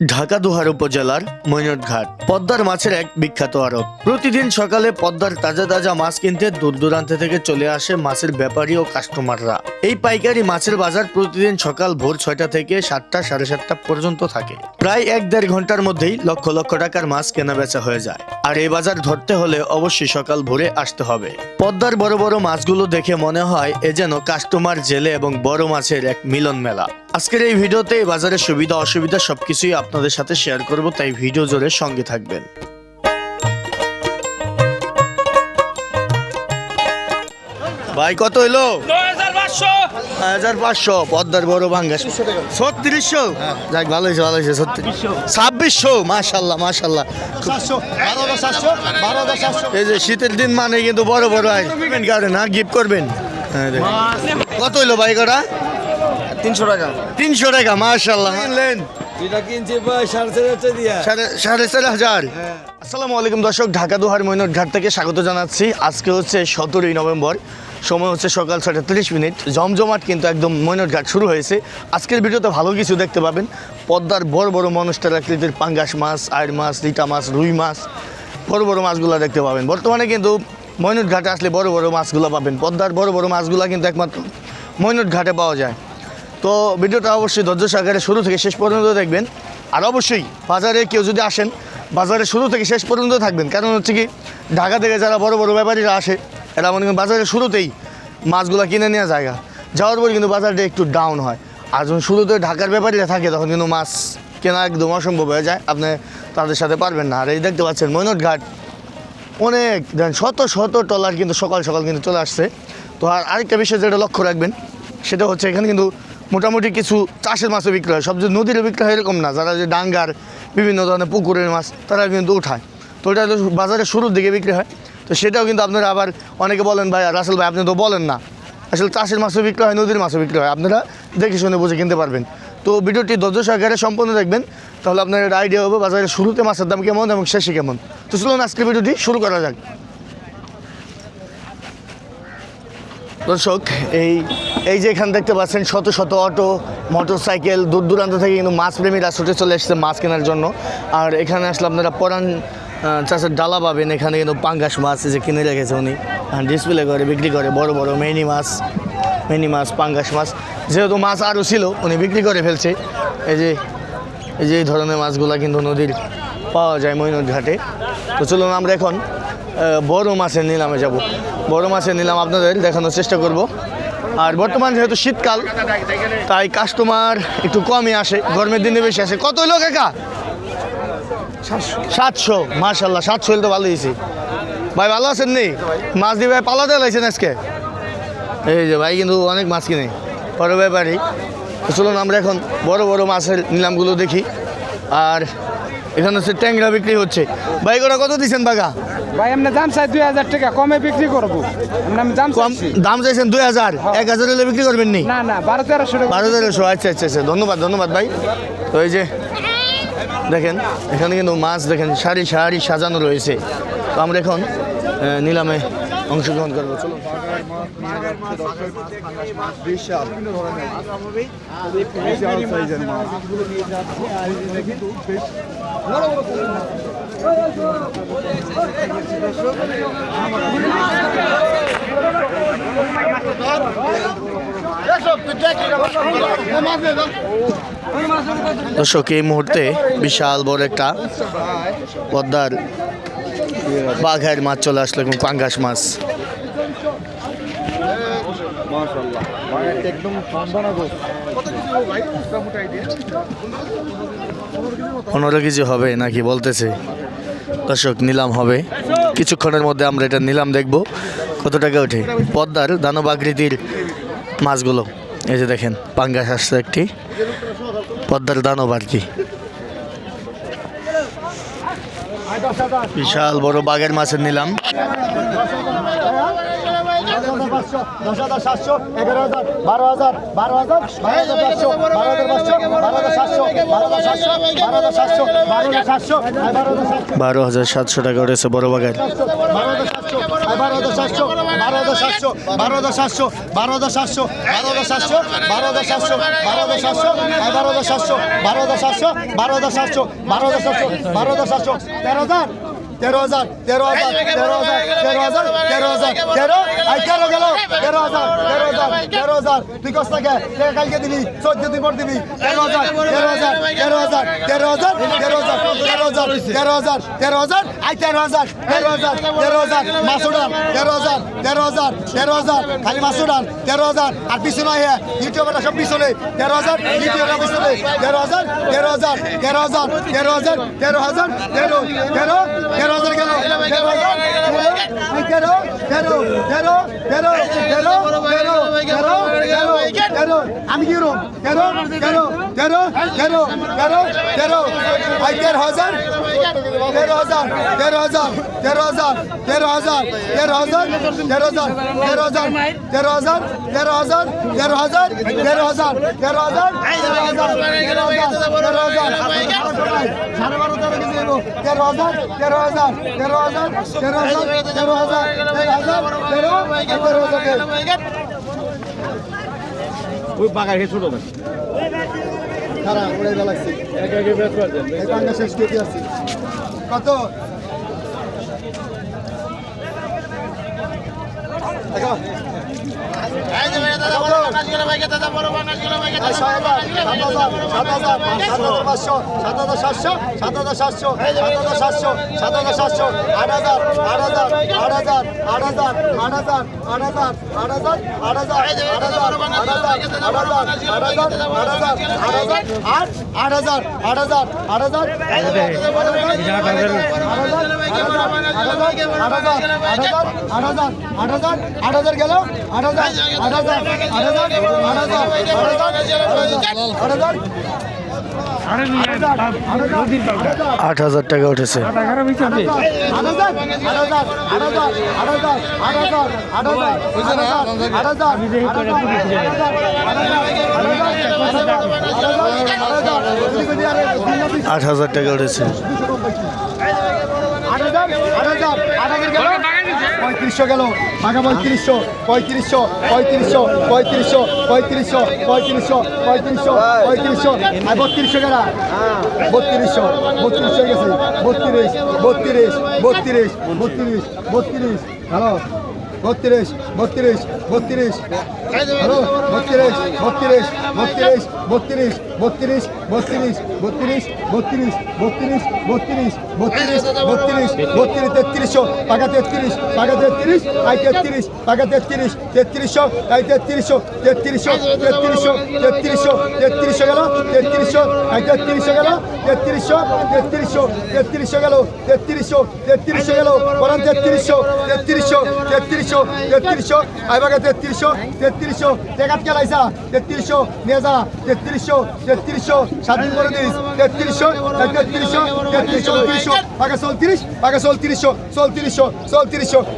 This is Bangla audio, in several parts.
ঢাকা দুহার উপজেলার মৈনটঘাট পদ্মার মাছের এক বিখ্যাত আরব। প্রতিদিন সকালে পদ্মার তাজা তাজা মাছ কিনতে দূর দূরান্ত থেকে চলে আসে মাছের ব্যাপারী ও কাস্টমাররা এই পাইকারি মাছের বাজার প্রতিদিন সকাল ভোর ছয়টা থেকে সাতটা, সাড়ে সাতটা পর্যন্ত থাকে। প্রায় এক দেড় ঘণ্টার মধ্যেই লক্ষ লক্ষ টাকার মাছ কেনা বেচা হয়ে যায়। আর এই বাজার ধরতে হলে অবশ্যই সকাল ভোরে আসতে হবে। পদ্মার বড় বড় মাছগুলো দেখে মনে হয় এ যেন কাস্টমার জেলে এবং বড় মাছের এক মিলন মেলা আজকের এই ভিডিওতে এই বাজারের সুবিধা অসুবিধা সবকিছুই আপনাদের সাথে শেয়ার করব তাই ভিডিও জোরে সঙ্গে থাকবেন। ভাই কত হইল? হাজার পাঁচশো। পদ্মার বড় ছত্রিশশো? যাক ভালো হয়েছে ভালো হয়েছে ছত্রিশ ছাব্বিশশো মাশাল্লাহ মাশাল্লাহ। এই যে শীতের দিন মানে কিন্তু বড় বড় আয়। কারণে না গিফট করবেন? হ্যাঁ। কত হইল ভাই কটা? তিনশো টাকা। তিনশো টাকা এটা কিনছি সাড়ে চার হাজার দিয়া। সাড়ে সাড়ে চার হাজার। আসসালামু আলাইকুম দর্শক ঢাকা দুহার মৈনট ঘাট থেকে স্বাগত জানাচ্ছি। আজকে হচ্ছে সতেরোই নভেম্বর সময় হচ্ছে সকাল ছয়টা তিরিশ মিনিট। জমজমাট কিন্তু একদম মৈনট ঘাট শুরু হয়েছে। আজকের ভিডিওতে ভালো কিছু দেখতে পাবেন। পদ্মার বড় বড় মনস্টার আকৃতির পাঙ্গাস মাছ আয়ের মাছ রিটা মাছ রুই মাছ বড় বড় মাছগুলো দেখতে পাবেন। বর্তমানে কিন্তু মৈনট ঘাটে আসলে বড় বড় মাছগুলো পাবেন। পদ্মার বড় বড় মাছগুলো কিন্তু একমাত্র মৈনট ঘাটে পাওয়া যায়। তো ভিডিওটা অবশ্যই ধৈর্য সহকারে শুরু থেকে শেষ পর্যন্ত দেখবেন। আর অবশ্যই বাজারে কেউ যদি আসেন, বাজারে শুরু থেকে শেষ পর্যন্ত থাকবেন। কারণ হচ্ছে কি, ঢাকা থেকে যারা বড় বড় ব্যাপারীরা আসে, এরা মনে করেন বাজারের শুরুতেই মাছগুলো কিনে নেওয়া জায়গা। যাওয়ার পর কিন্তু বাজারটা একটু ডাউন হয়। আর যখন শুরুতে ঢাকার ব্যাপারীরা থাকে, তখন কিন্তু মাছ কেনা একদম অসম্ভব হয়ে যায়। আপনি তাদের সাথে পারবেন না। আর এই দেখতে পাচ্ছেন মৈনট ঘাট অনেক, দেন শত শত টলার কিন্তু সকাল সকাল কিন্তু চলে আসছে। তো আর আরেকটা বিষয় যেটা লক্ষ্য রাখবেন, সেটা হচ্ছে এখানে কিন্তু মোটামুটি কিছু চাষের মাছও বিক্রি হয়। সব যে নদীরও বিক্রি হয় এরকম না। যারা যে ডাঙ্গার বিভিন্ন ধরনের পুকুরের মাছ তারা কিন্তু উঠায়। তো ওটা তো বাজারের শুরুর দিকে বিক্রি হয়। তো সেটাও কিন্তু আপনারা আবার অনেকে বলেন, ভাই, রাসেল ভাই, আপনি তো বলেন না। আসলে চাষের মাছও বিক্রি হয়, নদীর মাছও বিক্রি হয়। আপনারা দেখে শুনে বুঝে কিনতে পারবেন। তো ভিডিওটি ধৈর্য সহকারে সম্পূর্ণ দেখবেন। তাহলে আপনার একটা আইডিয়া হবে বাজারের শুরুতে মাছের দাম কেমন এবং শেষে কেমন। তো চলুন আজকের ভিডিওটি শুরু করা যাক। দর্শক, এই এই যে এখানে দেখতে পাচ্ছেন শত শত অটো মোটর সাইকেল দূর দূরান্ত থেকে কিন্তু মাছ প্রেমীরা ছুটে চলে এসেছে মাছ কেনার জন্য। আর এখানে আসলে আপনারা পরান চাষের ডালা পাবেন, এখানে কিন্তু পাঙ্গাস মাছ যে কিনে রেখেছে উনি। ডিসপ্লে করে, বিক্রি করে, বড় বড় মেনি মাছ মেনি মাছ, পাঙ্গাস মাছ। যেহেতু মাছ আরও ছিল, উনি বিক্রি করে ফেলছে। এই যে এই যে এই ধরনের মাছগুলা কিন্তু নদীর পাওয়া যায় মৈনট ঘাটে। তো চলুন আমরা এখন বড় মাছের নিলামে যাব। বড় মাছের নিলাম আপনাদের দেখানোর চেষ্টা করব। আর বর্তমান যেহেতু শীতকাল তাই কাস্টমার একটু কমই আসে গরমের দিনে বেশি আসে। কত হইল কাকা সাতশো। মার্শাল্লাহ সাতশো হইলে তো ভালো হয়েছে ভাই ভালো আছেন নি? মাছ দিয়ে ভাই পালাতে লাইছেন আজকে? এই যে ভাই কিন্তু অনেক মাছ কিনে বড় ব্যাপারই। চলুন আমরা এখন বড় বড় মাছের নিলামগুলো দেখি। আর এখানে হচ্ছে ট্যাংরা বিক্রি হচ্ছে। ভাই ওরা কত দিচ্ছেন বাগা ভাই আমরা দাম চাই দুই হাজার টাকা কমে বিক্রি করব আমরা আমি দাম কম দাম চাইছেন দুই হাজার এক হাজার হলে বিক্রি করবেন নি না না বারো তেরোশো টাকা বারো তেরোশো আচ্ছা আচ্ছা আচ্ছা ধন্যবাদ ধন্যবাদ ভাই তো এই যে দেখেন এখানে কিন্তু মাছ দেখেন সারি সারি সাজানো রয়েছে তো আমরা এখন নিলামে অংশগ্রহণ করব চলুন দর্শক, এই মুহূর্তে বিশাল বড় একটা পদ্মার বাঘের মাছ চলে আসলো এবং পাঙ্গাস মাছ। পনেরো কেজি হবে নাকি বলতেছে। দর্শক, নিলাম হবে। কিছুক্ষণের মধ্যে আমরা এটা নিলাম দেখব। কত টাকা ওঠে? পদ্মার দানব আকৃতির মাছগুলো। এই যে দেখেন, পাঙ্গাস আসছে একটি। পদ্মার দানব আর কি। বিশাল বড় বাঘের মাছের নিলাম। দশ হাজার সাতশো এগারো হাজার বারো হাজার বারো হাজার বারো হাজার পাঁচশো বারো হাজার পাঁচশো বারো হাজার সাতশো বারো হাজার সাতশো বারো হাজার সাতশো বারো হাজার সাতশো বারো হাজার সাতশো বারো হাজার সাতশো টাকা উঠেছে বড় বাঘের বারো হাজার সাতশো বারো হাজার সাতশো বারো হাজার সাতশো বারো হাজার সাতশো বারো হাজার সাতশো বারো হাজার সাতশো বারো হাজার সাতশো বারো হাজার সাতশো বারো হাজার সাতশো বারো হাজার সাতশো বারো হাজার সাতশো বারো হাজার সাতশো বারো হাজার সাতশো তেরো হাজার তেরো হাজার তেরো হাজার তেরো হাজার তেরো হাজার তেরো হাজার তেরো আই তেরো গেল তেরো হাজার তেরো হাজার তেরো হাজার তুই কষ্ট থাকে কালকে দিবি চোদ্দ দিন পর দিবি তেরো হাজার তেরো হাজার তেরো হাজার তেরো হাজার তেরো হাজার তেরো হাজার তেরো হাজার তেরো হাজার আই তেরো হাজার তেরো হাজার তেরো হাজার মাসুডান তেরো হাজার তেরো হাজার তেরো হাজার খালি মাসুডান তেরো হাজার আর পিছনে আয় ইউটিউবের সব পিছনে তেরো হাজার ইউটিউবের পিছনে তেরো হাজার তেরো হাজার তেরো হাজার তেরো হাজার তেরো হাজার তেরো তেরো তেরো হাজার গেল হাজার আমি কি রুম তেরো তেরো তেরো তেরো তেরো তেরো আই তেরো হাজার তেরো হাজার তেরো হাজার তেরো হাজার তেরো হাজার তেরো হাজার তেরো হাজার তেরো হাজার তেরো হাজার তেরো হাজার তেরো হাজার তেরো হাজার তেরো হাজার তেরো হাজার তেরো হাজার তেরো হাজার সাড়ে বারো তেরো কেজি তেরো হাজার হাজার তেরো হাজার তেরো হাজার তেরো হাজার তেরো হাজার তেরো তেরো হাজার ওই বাগায় ছোট না এই পাঙ্গা শেষ কেটে আছে কত? দেখো। আট হাজার আট হাজার আট হাজার আট হাজার গেল আট হাজার আট হাজার টাকা উঠেছে। আট হাজার টাকা উঠেছে। পঁয়ত্রিশশো গেল। বাঘা পঁয়ত্রিশশো পঁয়ত্রিশশো পঁয়ত্রিশশো পঁয়ত্রিশশো পঁয়ত্রিশশো পঁয়ত্রিশশো পঁয়ত্রিশশো পঁয়ত্রিশশো, আর বত্রিশশো গেলা। বত্রিশশো বত্রিশশো গেছে। বত্রিশ বত্রিশ বত্রিশ বত্রিশ বত্রিশ, হ্যালো? বত্রিশ বত্রিশ বত্রিশ, হ্যালো? বত্রিশ বত্রিশ বত্রিশ বত্রিশ বত্রিশ বত্রিশ বত্রিশ বত্রিশ বত্রিশ বত্রিশ বত্রিশ বত্রিশ বত্রিশ তেত্রিশশো টাকা তেত্রিশ টাকা তেত্রিশ আই তেত্রিশ টাকা তেত্রিশ তেত্রিশশো আই তেত্রিশশো তেত্রিশশো তেত্রিশশো তেত্রিশশো তেত্রিশশো গেল তেত্রিশশো আই তেত্রিশশো গেল তেত্রিশশো তেত্রিশশো তেত্রিশশো গেল তেত্রিশশো তেত্রিশশো গেল বরং তেত্রিশশো তেত্রিশশো তেত্রিশশো তেত্রিশশো আই বাগে তেত্রিশশো তেত্রিশশো টেকাত কেলাইছা তেত্রিশশো নিয়ে যা তেত্রিশশো তেত্রিশশো স্বাধীন করে দিস তেত্রিশশো তেত্রিশশো তেত্রিশশো উনত্রিশশো পাকা চৌত্রিশ পাকা চৌত্রিশশো চৌত্রিশশো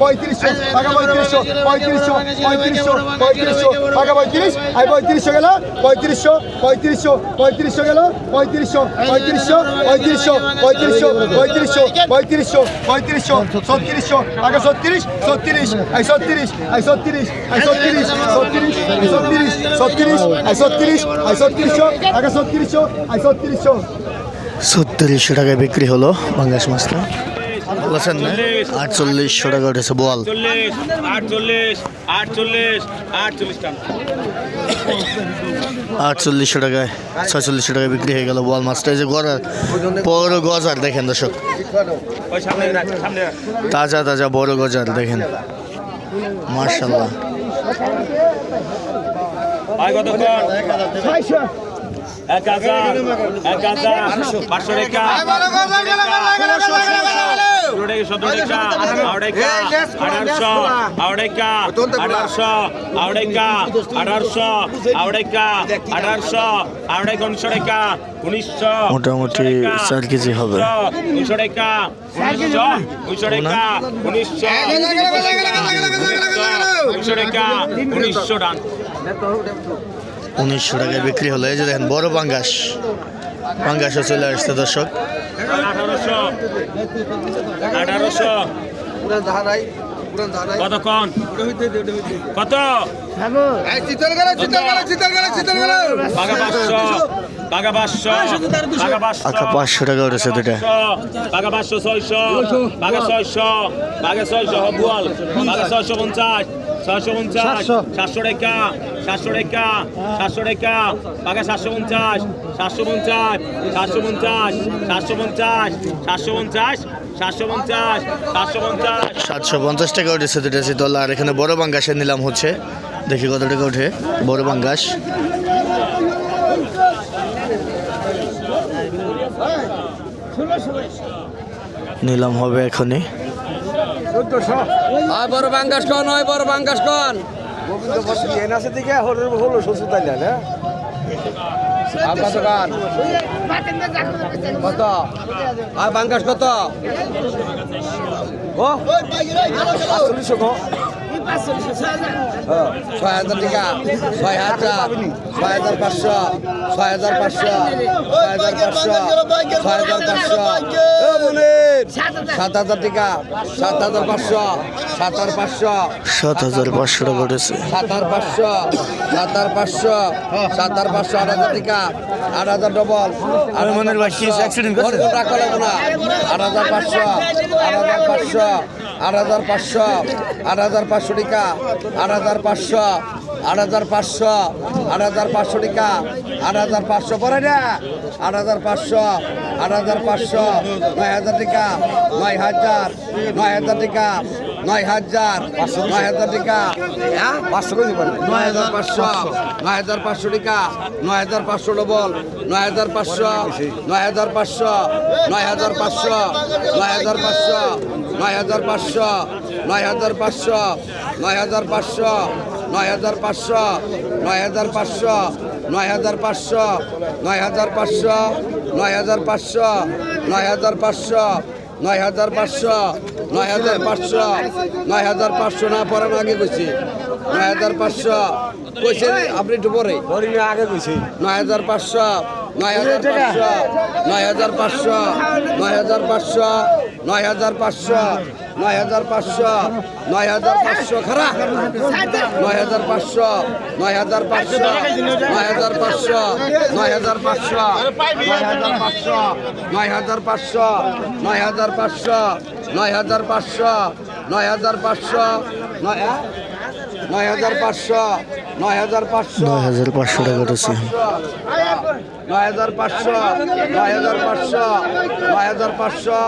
পঁয়ত্রিশশো পাকা পঁয়ত্রিশশো পঁয়ত্রিশশো পঁয়ত্রিশশো পঁয়ত্রিশশো পাকা পঁয়ত্রিশ আই পঁয়ত্রিশশো গেল পঁয়ত্রিশশো পঁয়ত্রিশশো পঁয়ত্রিশশো গেল পঁয়ত্রিশশো পঁয়ত্রিশশো পঁয়ত্রিশশো পঁয়ত্রিশশো পঁয়ত্রিশশো পঁয়ত্রিশশো পঁয়ত্রিশশো ছত্রিশশো পাকা ছত্রিশ ছত্রিশ আই ছত্রিশ আই ছত্রিশ আই ছত্রিশ ছত্রিশ ছত্রিশ ছত্রিশ আই ছত্রিশ আই ছত্রিশশো টাকায় বিক্রি হলো বাংলাদেশ মাছটা। বলেছেন না? আটচল্লিশশো টাকা উঠেছে টাকা। আটচল্লিশশো টাকায় ছয়চল্লিশশো টাকায় বিক্রি হয়ে গেল বল মাছটা। এই যে গড়ার বড় গজার দেখেন দর্শক। তাজা তাজা বড় গজার দেখেন। মার্শাল্লাহ মোটামুটি চার কেজি হবে উনিশশো টাকা উনিশশো টাকা উনিশশো টাকা উনিশশো টাকা উনিশশো টাকায় বিক্রি হলো। এই যে দেখেন বড় পাঙ্গাস। পাঙ্গাসও চলে আসছে দর্শক। কত কন কত? বাঘা পাঁচশো। বাঘা পাঁচশো। বাঘা পাঁচশো। পাঁচশো টাকা উঠেছে দুটা বাঘা পাঁচশো ছয়শো। বাঘা ছয়শো। বাঘা ছয়শো হবুয়াল। বাঘা ছয়শো পঞ্চাশ। ছয়শো পঞ্চাশ। সাতশো টাকা। সাতশো টাকা সাতশো টাকা পাকা সাতশো পঞ্চাশ পঞ্চাশ সাতশো পঞ্চাশ টাকা উঠেছে দুটা শীতল আর এখানে বড় বাঙ্গাসের নিলাম হচ্ছে। দেখি কত টাকা উঠে বড় বাঙ্গাস নিলাম হবে এখনই। বড় বাঙ্গাস কন ওই বড় বাঙ্গাস কন। গোবিন্দ এন আছে দিকে হরের হলো শ্বশুর তাই না? আর কত গান? কত? আর বাঙ্গাস কত? ও চল্লিশশো ছয় হাজার টাকা ছয় হাজার ছয় হাজার পাঁচশো ছয় হাজার পাঁচশো ছয় হাজার পাঁচশো ছয় হাজার পাঁচশো সাত হাজার টাকা সাত হাজার পাঁচশো সাত হাজার পাঁচশো সাত হাজার পাঁচশো টাকা উঠেছে সাত হাজার পাঁচশো সাত হাজার পাঁচশো সাত হাজার পাঁচশো আট হাজার টাকা আট হাজার ডবল আট মনির ভাই, কি accident করছে? টাকা লাগবে না আট হাজার পাঁচশো আট হাজার পাঁচশো আট হাজার পাঁচশো আট হাজার পাঁচশো টাকা আট হাজার পাঁচশো আট হাজার পাঁচশো আট হাজার পাঁচশো টাকা আট হাজার পাঁচশো পরে না আট হাজার পাঁচশো আট হাজার পাঁচশো নয় হাজার টাকা নয় হাজার নয় হাজার টাকা নয় হাজার নয় হাজার টাকা হ্যাঁ পাঁচশো করে দিবেন নয় হাজার পাঁচশো নয় হাজার পাঁচশো টাকা নয় হাজার পাঁচশো ডবল নয় হাজার পাঁচশো নয় হাজার পাঁচশো নয় হাজার পাঁচশো নয় হাজার পাঁচশো নয় হাজার পাঁচশো নয় হাজার পাঁচশো নয় হাজার পাঁচশো নয় হাজার পাঁচশো নয় হাজার পাঁচশো নয় হাজার পাঁচশো নয় হাজার পাঁচশো নয় হাজার পাঁচশো নয় হাজার পাঁচশো নয় হাজার পাঁচশো নয় হাজার পাঁচশো নয় হাজার পাঁচশো না পরে আগে কইছি নয় হাজার পাঁচশো কইছে আপনি একটু পরে আগে কইছি নয় হাজার পাঁচশো নয় হাজার পাঁচশো নয় হাজার পাঁচশো নয় হাজার পাঁচশো নয় হাজার পাঁচশো নয় হাজার পাঁচশো নয় হাজার পাঁচশো খারা নয় হাজার পাঁচশো নয় হাজার পাঁচশো নয় হাজার পাঁচশো নয় হাজার পাঁচশো নয় হাজার পাঁচশো নয় হাজার পাঁচশো নয় হাজার পাঁচশো নয় হাজার পাঁচশো নয় হাজার পাঁচশো নয় নয় হাজার পাঁচশো নয় হাজার পাঁচশো। নয় হাজার পাঁচশো টাকা উঠেছে নয় হাজার পাঁচশো নয় হাজার পাঁচশো নয় হাজার পাঁচশো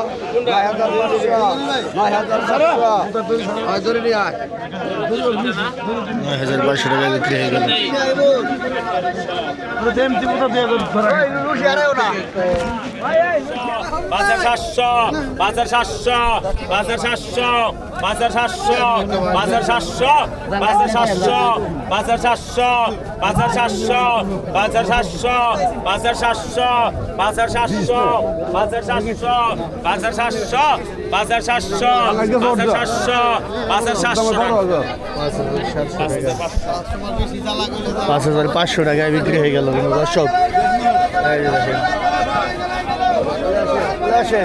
নয় হাজার পাঁচশো। নয় হাজার পাঁচশো। ধরে নিয়ে নয় হাজার পাঁচশো টাকা বিক্রি হয়ে গেল। বাজার সাতশো বাজার সাতশো বাজার সাতশো বাজার সাতশো বাজার সাতশো বাজার সাতশো বাজার সাতশো বাজার সাতশো বাজার সাতশো বাজার সাতশো বাজার সাতশো বাজার সাতশো বাজার সাতশো বাজার সাতশো বাজার সাতশো বাজার সাতশো পাঁচ হাজার টাকায় বিক্রি হয়ে গেল দর্শক বল পাঁচ হাজার পাঁচশো হাজার হাজার সাতশো হ্যাঁ? পাঁচ হাজার পাঁচশো পাঁচ হাজার পাঁচশো পাঁচ হাজার পাঁচশো পাঁচ হাজার পাঁচশো পাঁচ হাজার পাঁচশো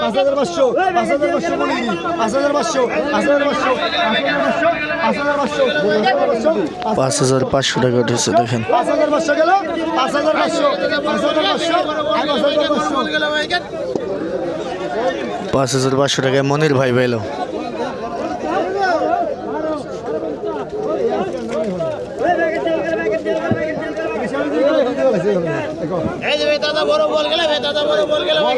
পাঁচ হাজার পাঁচশো পাঁচ হাজার পাঁচশো টাকা উঠেছে দেখেন। পাঁচ হাজার পাঁচশো গেল পাঁচ হাজার পাঁচশো পাঁচ হাজার পাঁচশো পাঁচ হাজার পাঁচশো পাঁচ হাজার পাঁচশো টাকায় মনির ভাই পেল দাদা বড় বল গেলে দাদা বড় বল গেলে ভাই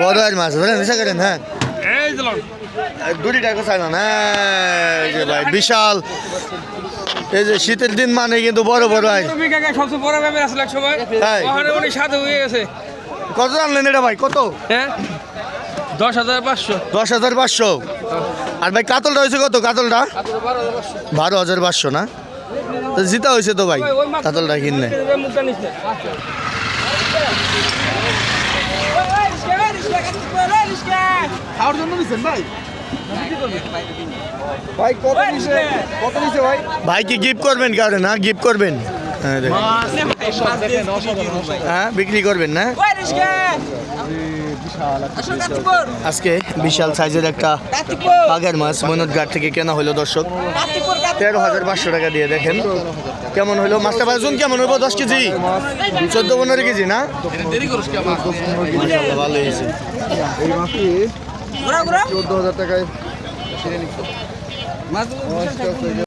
বড় আজ মাছ ধরে মিশা করেন হ্যাঁ দুটি টাকা চাই না ভাই বিশাল। এই যে শীতের দিন মানে কিন্তু বড় বড় কাকা সবচেয়ে বড় ব্যাপার আসলে এক সময় ওখানে উনি সাথে হয়ে গেছে। কত আনলেন এটা ভাই? কত? হ্যাঁ? দশ হাজার পাঁচশো। দশ হাজার পাঁচশো। আর ভাই কাতলটা হয়েছে কত? কাতলটা? বারো হাজার পাঁচশো না? তো জিতা হয়েছে তো ভাই কাতলটা কিনলে। খাওয়ার জন্য ভাই? ভাই কত নিছে? কত নিছে ভাই? ভাই কি গিফট করবেন কারণ না? গিফট করবেন? হ্যাঁ দেখেন। হ্যাঁ বিক্রি করবেন না? আজকে বিশাল সাইজের একটা বাঘের মাছ মৈনট থেকে কেনা হলো দর্শক। তেরো হাজার পাঁচশো টাকা দিয়ে দেখেন। কেমন হলো? মাছটা বাজন কেমন হইব? দশ কেজি? চোদ্দ পনেরো কেজি না? ভালো হয়েছে। চোদ্দ হাজার টাকায় কিনে নিচ্ছে